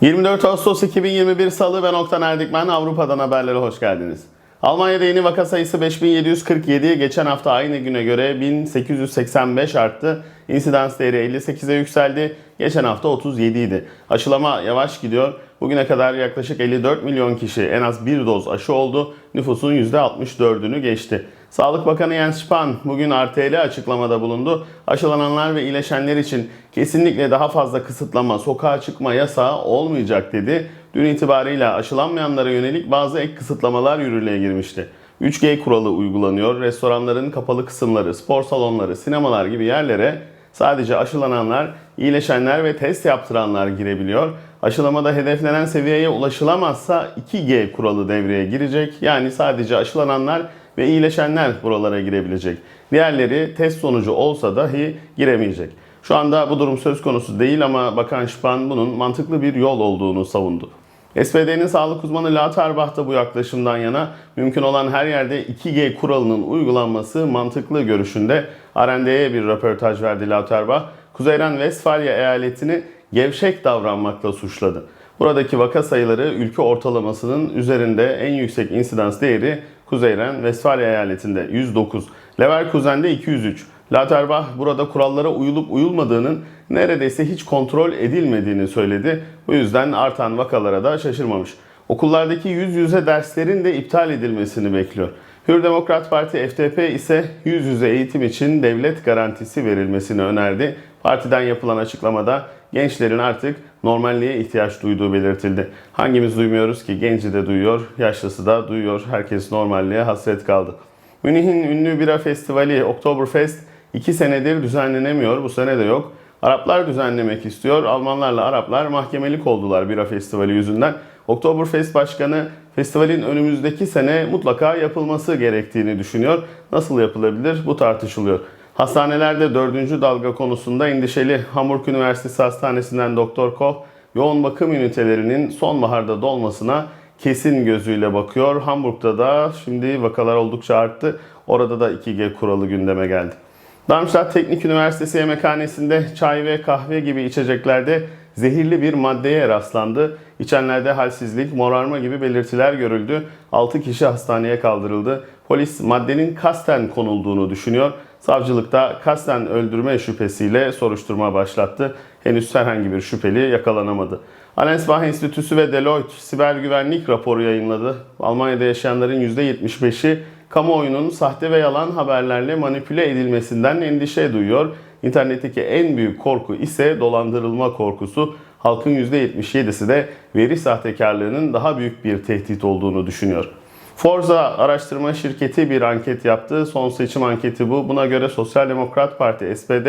24 Ağustos 2021 Salı ben Oktan Erdikmen Avrupa'dan haberlere hoş geldiniz. Almanya'da yeni vaka sayısı 5747'ye geçen hafta aynı güne göre 1885 arttı. İnsidans değeri 58'e yükseldi. Geçen hafta 37 idi. Aşılama yavaş gidiyor. Bugüne kadar yaklaşık 54 milyon kişi en az bir doz aşı oldu. Nüfusun %64'ünü geçti. Sağlık Bakanı Jens Spahn bugün RTL açıklamada bulundu. Aşılananlar ve iyileşenler için kesinlikle daha fazla kısıtlama, sokağa çıkma yasağı olmayacak dedi. Dün itibarıyla aşılanmayanlara yönelik bazı ek kısıtlamalar yürürlüğe girmişti. 3G kuralı uygulanıyor. Restoranların kapalı kısımları, spor salonları, sinemalar gibi yerlere sadece aşılananlar, iyileşenler ve test yaptıranlar girebiliyor. Aşılamada hedeflenen seviyeye ulaşılamazsa 2G kuralı devreye girecek. Yani sadece aşılananlar ve iyileşenler buralara girebilecek. Diğerleri test sonucu olsa dahi giremeyecek. Şu anda bu durum söz konusu değil ama Bakan Spahn bunun mantıklı bir yol olduğunu savundu. SPD'nin sağlık uzmanı Lauterbach da bu yaklaşımdan yana mümkün olan her yerde 2G kuralının uygulanması mantıklı görüşünde. RND'ye bir röportaj verdi Lauterbach. Kuzeyren Westfalia eyaletini gevşek davranmakla suçladı. Buradaki vaka sayıları ülke ortalamasının üzerinde en yüksek insidans değeri Kuzeyren Westfalia eyaletinde 109, Leverkusen'de 203. Lauterbach burada kurallara uyulup uyulmadığının neredeyse hiç kontrol edilmediğini söyledi. Bu yüzden artan vakalara da şaşırmamış. Okullardaki yüz yüze derslerin de iptal edilmesini bekliyor. Hür Demokrat Parti FDP ise yüz yüze eğitim için devlet garantisi verilmesini önerdi. Partiden yapılan açıklamada gençlerin artık normalliğe ihtiyaç duyduğu belirtildi. Hangimiz duymuyoruz ki? Genci de duyuyor, yaşlısı da duyuyor. Herkes normalliğe hasret kaldı. Münih'in ünlü bira festivali Oktoberfest 2 senedir düzenlenemiyor. Bu sene de yok. Araplar düzenlemek istiyor. Almanlarla Araplar mahkemelik oldular bira festivali yüzünden. Oktoberfest Başkanı festivalin önümüzdeki sene mutlaka yapılması gerektiğini düşünüyor. Nasıl yapılabilir? Bu tartışılıyor. Hastanelerde dördüncü dalga konusunda endişeli Hamburg Üniversitesi Hastanesi'nden Doktor Koch yoğun bakım ünitelerinin sonbaharda dolmasına kesin gözüyle bakıyor. Hamburg'da da şimdi vakalar oldukça arttı. Orada da 2G kuralı gündeme geldi. Darmstadt Teknik Üniversitesi yemekhanesinde çay ve kahve gibi içeceklerde zehirli bir maddeye rastlandı. İçenlerde halsizlik, morarma gibi belirtiler görüldü. 6 kişi hastaneye kaldırıldı. Polis maddenin kasten konulduğunu düşünüyor. Savcılıkta kasten öldürme şüphesiyle soruşturma başlattı. Henüz herhangi bir şüpheli yakalanamadı. Allensbach Enstitüsü ve Deloitte siber güvenlik raporu yayınladı. Almanya'da yaşayanların %75'i kamuoyunun sahte ve yalan haberlerle manipüle edilmesinden endişe duyuyor. İnternetteki en büyük korku ise dolandırılma korkusu. Halkın %77'si de veri sahtekarlığının daha büyük bir tehdit olduğunu düşünüyor. Forza araştırma şirketi bir anket yaptı. Son seçim anketi bu. Buna göre Sosyal Demokrat Parti SPD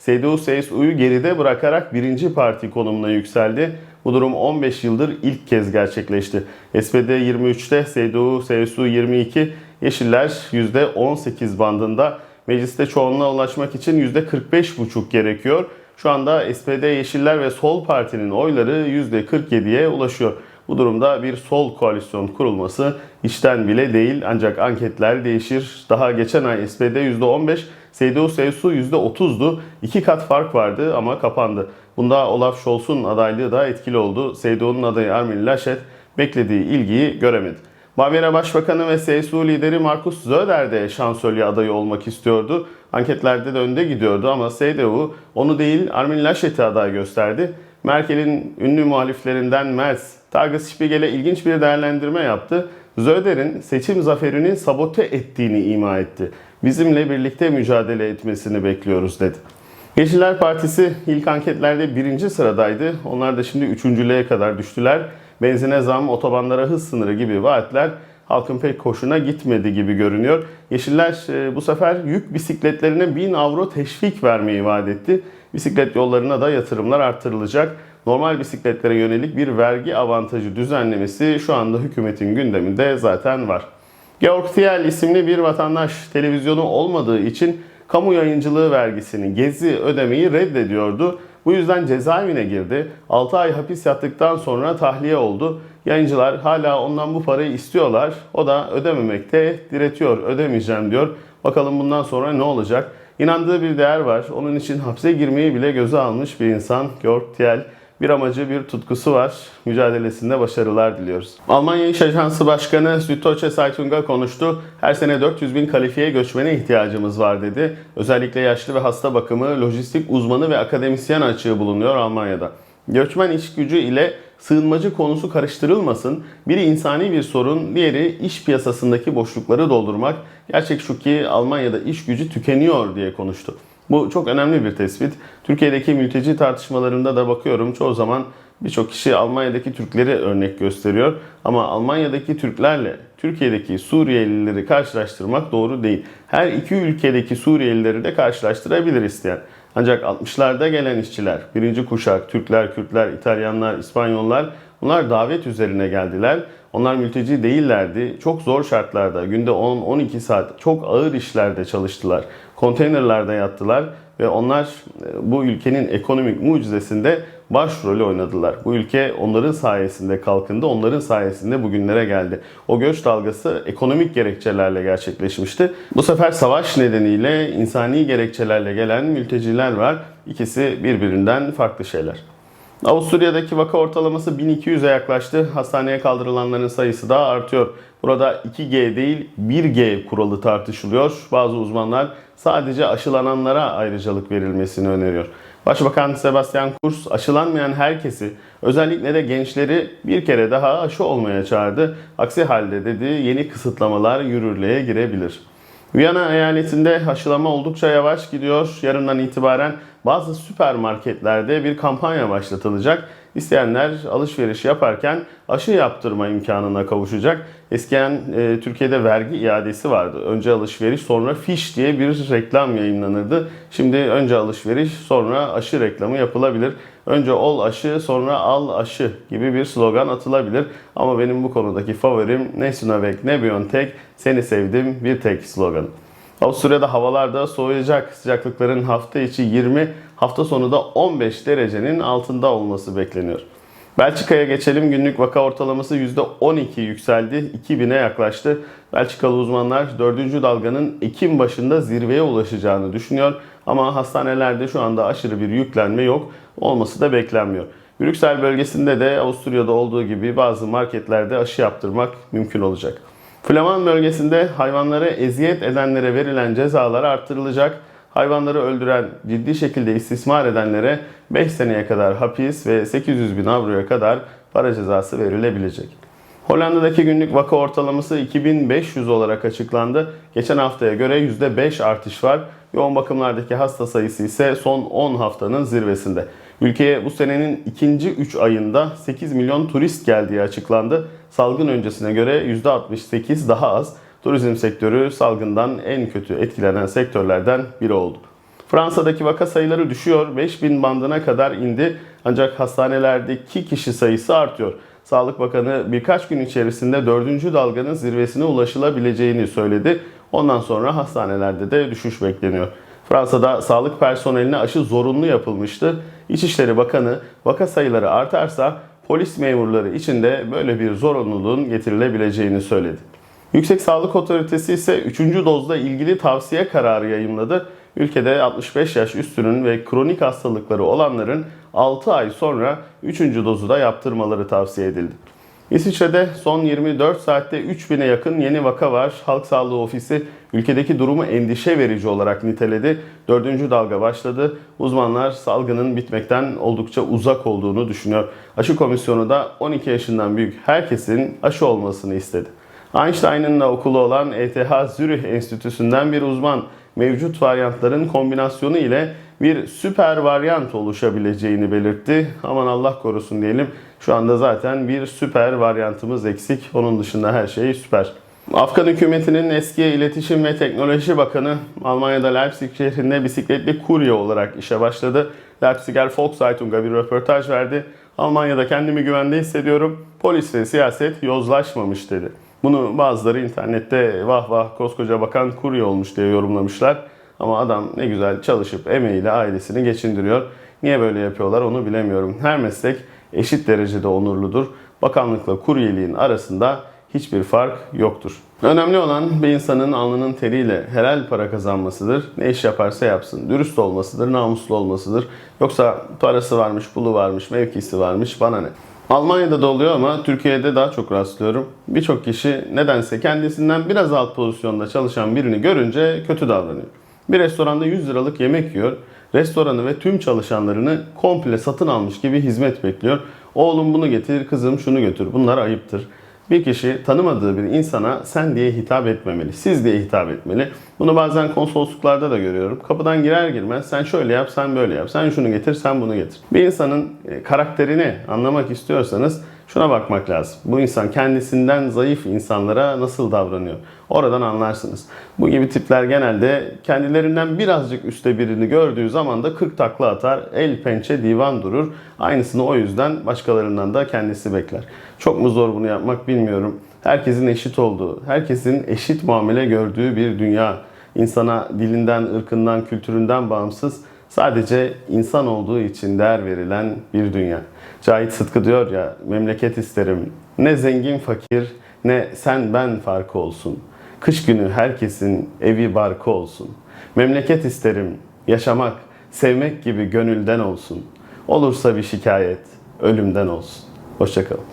CDU-CSU'yu geride bırakarak birinci parti konumuna yükseldi. Bu durum 15 yıldır ilk kez gerçekleşti. SPD 23'te, CDU-CSU 22, Yeşiller %18 bandında. Mecliste çoğunluğa ulaşmak için %45,5 gerekiyor. Şu anda SPD, Yeşiller ve Sol Parti'nin oyları %47'ye ulaşıyor. Bu durumda bir sol koalisyon kurulması işten bile değil ancak anketler değişir. Daha geçen ay SPD %15, CDU-CSU %30'du. İki kat fark vardı ama kapandı. Bunda Olaf Scholz'un adaylığı da etkili oldu. CDU'nun adayı Armin Laschet beklediği ilgiyi göremedi. Baviera Başbakanı ve CSU lideri Markus Söder de şansölye adayı olmak istiyordu. Anketlerde de önde gidiyordu ama CDU onu değil Armin Laschet'i aday gösterdi. Merkel'in ünlü muhaliflerinden Merz, Tagesspiegel'e ilginç bir değerlendirme yaptı. Söder'in seçim zaferini sabote ettiğini ima etti. Bizimle birlikte mücadele etmesini bekliyoruz dedi. Yeşiller Partisi ilk anketlerde birinci sıradaydı. Onlar da şimdi üçüncülüğe kadar düştüler. Benzine zam, otobanlara hız sınırı gibi vaatler halkın pek hoşuna gitmedi gibi görünüyor. Yeşiller e, bu sefer yük bisikletlerine 1000 avro teşvik vermeyi vaat etti. Bisiklet yollarına da yatırımlar artırılacak. Normal bisikletlere yönelik bir vergi avantajı düzenlemesi şu anda hükümetin gündeminde zaten var. Georg Thiel isimli bir vatandaş televizyonu olmadığı için kamu yayıncılığı vergisini gezi ödemeyi reddediyordu. Bu yüzden cezaevine girdi. 6 ay hapis yattıktan sonra tahliye oldu. Yayıncılar hala ondan bu parayı istiyorlar. O da ödememekte diretiyor. Ödemeyeceğim diyor. Bakalım bundan sonra ne olacak? İnandığı bir değer var. Onun için hapse girmeyi bile göze almış bir insan Georg Thiel. bir amacı, bir tutkusu var. Mücadelesinde başarılar diliyoruz. Almanya İş Ajansı Başkanı Süddeutsche Zeitung'a konuştu. Her sene 400 bin kalifiye göçmene ihtiyacımız var dedi. Özellikle yaşlı ve hasta bakımı, lojistik uzmanı ve akademisyen açığı bulunuyor Almanya'da. Göçmen iş gücü ile sığınmacı konusu karıştırılmasın. Biri insani bir sorun, diğeri iş piyasasındaki boşlukları doldurmak. Gerçek şu ki Almanya'da iş gücü tükeniyor diye konuştu. Bu çok önemli bir tespit. Türkiye'deki mülteci tartışmalarında da bakıyorum çoğu zaman birçok kişi Almanya'daki Türkleri örnek gösteriyor. Ama Almanya'daki Türklerle Türkiye'deki Suriyelileri karşılaştırmak doğru değil. Her iki ülkedeki Suriyelileri de karşılaştırabilir isteyen. Ancak 60'larda gelen işçiler, birinci kuşak, Türkler, Kürtler, İtalyanlar, İspanyollar bunlar davet üzerine geldiler. Onlar mülteci değillerdi. Çok zor şartlarda, günde 10-12 saat çok ağır işlerde çalıştılar. Konteynerlarda yattılar ve onlar e, bu ülkenin ekonomik mucizesinde başrolü oynadılar. Bu ülke onların sayesinde kalkındı, onların sayesinde bugünlere geldi. O göç dalgası ekonomik gerekçelerle gerçekleşmişti. Bu sefer savaş nedeniyle insani gerekçelerle gelen mülteciler var. İkisi birbirinden farklı şeyler. Avusturya'daki vaka ortalaması 1200'e yaklaştı. Hastaneye kaldırılanların sayısı da artıyor. Burada 2G değil 1G kuralı tartışılıyor. Bazı uzmanlar sadece aşılananlara ayrıcalık verilmesini öneriyor. Başbakan Sebastian Kurz aşılanmayan herkesi özellikle de gençleri bir kere daha aşı olmaya çağırdı. Aksi halde dedi yeni kısıtlamalar yürürlüğe girebilir. Viyana eyaletinde aşılama oldukça yavaş gidiyor. Yarından itibaren bazı süpermarketlerde bir kampanya başlatılacak. İsteyenler alışveriş yaparken aşı yaptırma imkanına kavuşacak. Eskiden e, Türkiye'de vergi iadesi vardı. Önce alışveriş sonra fiş diye bir reklam yayınlanırdı. Şimdi önce alışveriş sonra aşı reklamı yapılabilir. Önce ol aşı sonra al aşı gibi bir slogan atılabilir. Ama benim bu konudaki favorim ne Sinovac ne BioNTech seni sevdim bir tek sloganı. Avusturya'da havalar da soğuyacak. Sıcaklıkların hafta içi 20, hafta sonu da 15 derecenin altında olması bekleniyor. Belçika'ya geçelim. Günlük vaka ortalaması %12 yükseldi. 2000'e yaklaştı. Belçikalı uzmanlar 4. dalganın Ekim başında zirveye ulaşacağını düşünüyor. Ama hastanelerde şu anda aşırı bir yüklenme yok. Olması da beklenmiyor. Brüksel bölgesinde de Avusturya'da olduğu gibi bazı marketlerde aşı yaptırmak mümkün olacak. Flaman bölgesinde hayvanlara eziyet edenlere verilen cezalar arttırılacak. Hayvanları öldüren, ciddi şekilde istismar edenlere 5 seneye kadar hapis ve 800 bin avroya kadar para cezası verilebilecek. Hollanda'daki günlük vaka ortalaması 2500 olarak açıklandı. Geçen haftaya göre %5 artış var. Yoğun bakımlardaki hasta sayısı ise son 10 haftanın zirvesinde. Ülkeye bu senenin ikinci 3 ayında 8 milyon turist geldiği açıklandı. Salgın öncesine göre %68 daha az. Turizm sektörü salgından en kötü etkilenen sektörlerden biri oldu. Fransa'daki vaka sayıları düşüyor. 5000 bandına kadar indi. Ancak hastanelerdeki kişi sayısı artıyor. Sağlık Bakanı birkaç gün içerisinde 4. dalganın zirvesine ulaşılabileceğini söyledi. Ondan sonra hastanelerde de düşüş bekleniyor. Fransa'da sağlık personeline aşı zorunlu yapılmıştı. İçişleri Bakanı vaka sayıları artarsa polis memurları için de böyle bir zorunluluğun getirilebileceğini söyledi. Yüksek Sağlık Otoritesi ise 3. dozla ilgili tavsiye kararı yayımladı. Ülkede 65 yaş üstünün ve kronik hastalıkları olanların 6 ay sonra 3. dozu da yaptırmaları tavsiye edildi. İsviçre'de son 24 saatte 3000'e yakın yeni vaka var. Halk Sağlığı Ofisi ülkedeki durumu endişe verici olarak niteledi. Dördüncü dalga başladı. Uzmanlar salgının bitmekten oldukça uzak olduğunu düşünüyor. Aşı komisyonu da 12 yaşından büyük herkesin aşı olmasını istedi. Einstein'ın da okulu olan ETH Zürich Enstitüsü'nden bir uzman mevcut varyantların kombinasyonu ile bir süper varyant oluşabileceğini belirtti. Aman Allah korusun diyelim. Şu anda zaten bir süper varyantımız eksik. Onun dışında her şey süper. Afgan hükümetinin eski iletişim ve teknoloji bakanı Almanya'da Leipzig şehrinde bisikletli kurye olarak işe başladı. Leipziger Volkszeitung'a bir röportaj verdi. Almanya'da kendimi güvende hissediyorum. Polis ve siyaset yozlaşmamış dedi. Bunu bazıları internette vah vah koskoca bakan kurye olmuş diye yorumlamışlar. Ama adam ne güzel çalışıp emeğiyle ailesini geçindiriyor. Niye böyle yapıyorlar onu bilemiyorum. Her meslek eşit derecede onurludur. Bakanlıkla kuryeliğin arasında hiçbir fark yoktur. Önemli olan bir insanın alnının teriyle helal para kazanmasıdır. Ne iş yaparsa yapsın. Dürüst olmasıdır, namuslu olmasıdır. Yoksa parası varmış, pulu varmış, mevkisi varmış bana ne? Almanya'da da oluyor ama Türkiye'de daha çok rastlıyorum. Birçok kişi nedense kendisinden biraz alt pozisyonda çalışan birini görünce kötü davranıyor. Bir restoranda 100 liralık yemek yiyor. Restoranı ve tüm çalışanlarını komple satın almış gibi hizmet bekliyor. Oğlum bunu getir, kızım şunu götür. Bunlar ayıptır. Bir kişi tanımadığı bir insana sen diye hitap etmemeli, siz diye hitap etmeli. Bunu bazen konsolosluklarda da görüyorum. Kapıdan girer girmez sen şöyle yap, sen böyle yap, sen şunu getir, sen bunu getir. Bir insanın e, karakterini anlamak istiyorsanız şuna bakmak lazım. Bu insan kendisinden zayıf insanlara nasıl davranıyor? Oradan anlarsınız. Bu gibi tipler genelde kendilerinden birazcık üstte birini gördüğü zaman da 40 takla atar, el pençe divan durur. Aynısını o yüzden başkalarından da kendisi bekler. Çok mu zor bunu yapmak bilmiyorum. Herkesin eşit olduğu, herkesin eşit muamele gördüğü bir dünya. İnsana dilinden, ırkından, kültüründen bağımsız sadece insan olduğu için değer verilen bir dünya. Cahit Sıtkı diyor ya, memleket isterim. Ne zengin fakir, ne sen ben farkı olsun. Kış günü herkesin evi barkı olsun. Memleket isterim, yaşamak, sevmek gibi gönülden olsun. Olursa bir şikayet, ölümden olsun. Hoşçakalın.